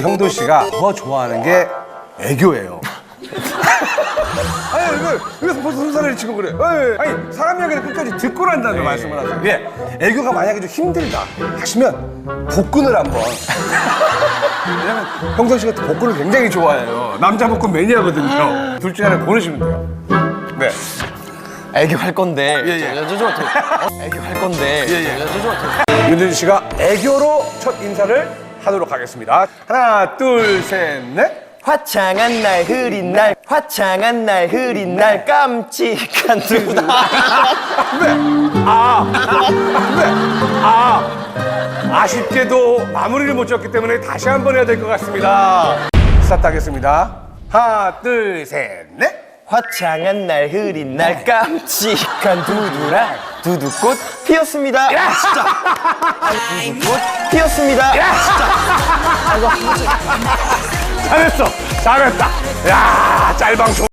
우리 형도 씨가 더 좋아하는 게 애교예요. 아니 여기서 벌써 순서를 치고 그래. 에이, 아니 사람 이야기를 끝까지 듣고 난다는 말씀을 하세요. 예, 애교가 만약에 좀 힘들다 하시면 복근을 한번. 왜냐면 형도 씨가 또 복근을 굉장히 좋아해요. 남자 복근 매니아거든요. 둘 중에 하나 고르시면 돼요. 네. 애교 할 건데. 예, 예. 여쭤줘 어떻게? 어? 애교 할 건데. 예, 예. 여쭤줘 어떻게? 윤준 씨가 애교로 첫 인사를 하도록 하겠습니다. 하나, 둘, 셋, 넷. 화창한 날 흐린 날 화창한 날 흐린 날 깜찍한 누나 아, 네. 아, 아쉽게도 마무리를 못 지었기 때문에 다시 한 번 해야 될 것 같습니다. 스타트 하겠습니다. 하나, 둘, 셋, 넷. 화창한 날 흐린 날 깜찍한 두두랑 두두꽃 피었습니다. 야! 진짜. 두두꽃 피었습니다. 야! 잘했어. 잘했다. 야, 짤방 좋